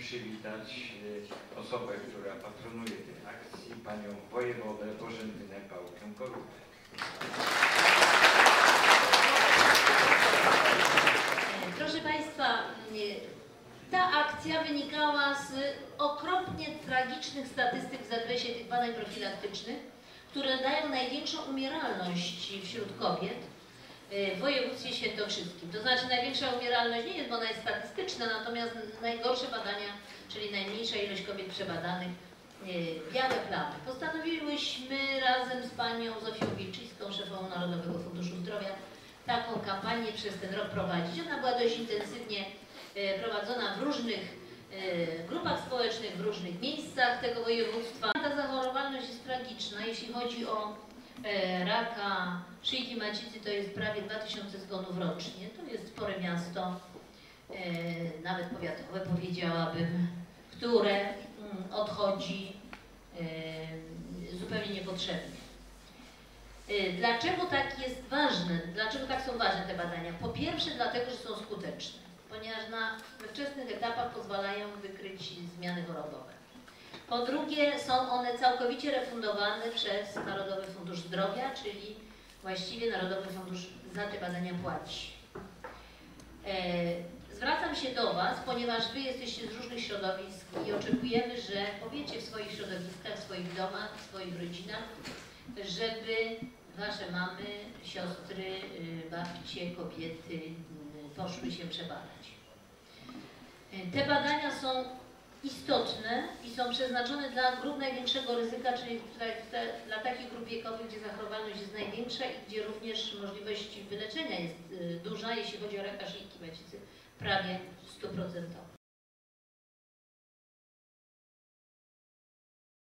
przywitać e, osobę, która patronuje tej akcji, panią wojewodę Bożentynę Pałkę Korupę. Proszę Państwa, nie, ta akcja wynikała z okropnie tragicznych statystyk w zakresie tych badań profilaktycznych, które dają największą umieralność wśród kobiet w województwie świętokrzyskim. To znaczy największa umieralność nie jest, bo ona jest statystyczna, natomiast najgorsze badania, czyli najmniejsza ilość kobiet przebadanych, y, białe plamy. Postanowiłyśmy razem z panią Zofią Wilczyńską, szefową Narodowego Funduszu Zdrowia, taką kampanię przez ten rok prowadzić. Ona była dość intensywnie e, prowadzona w różnych grupach społecznych, w różnych miejscach tego województwa. Ta zachorowalność jest tragiczna. Jeśli chodzi o raka szyjki macicy, to jest prawie 2000 zgonów rocznie. To jest spore miasto, nawet powiatowe powiedziałabym, które mm, odchodzi zupełnie niepotrzebnie. Dlaczego tak jest ważne? Dlaczego tak są ważne te badania? Po pierwsze dlatego, że są skuteczne, ponieważ na wczesnych etapach pozwalają wykryć zmiany chorobowe. Po drugie są one całkowicie refundowane przez Narodowy Fundusz Zdrowia, czyli właściwie Narodowy Fundusz za te badania płaci. E, zwracam się do Was, ponieważ Wy jesteście z różnych środowisk i oczekujemy, że powiecie w swoich środowiskach, w swoich domach, w swoich rodzinach, żeby Wasze mamy, siostry, y, babcie, kobiety y, poszły się przebadać. Y, Te badania są istotne i są przeznaczone dla grup największego ryzyka, czyli dla takich grup wiekowych, gdzie zachorowalność jest największa i gdzie również możliwość wyleczenia jest duża, jeśli chodzi o raka szyjki macicy, prawie 100%.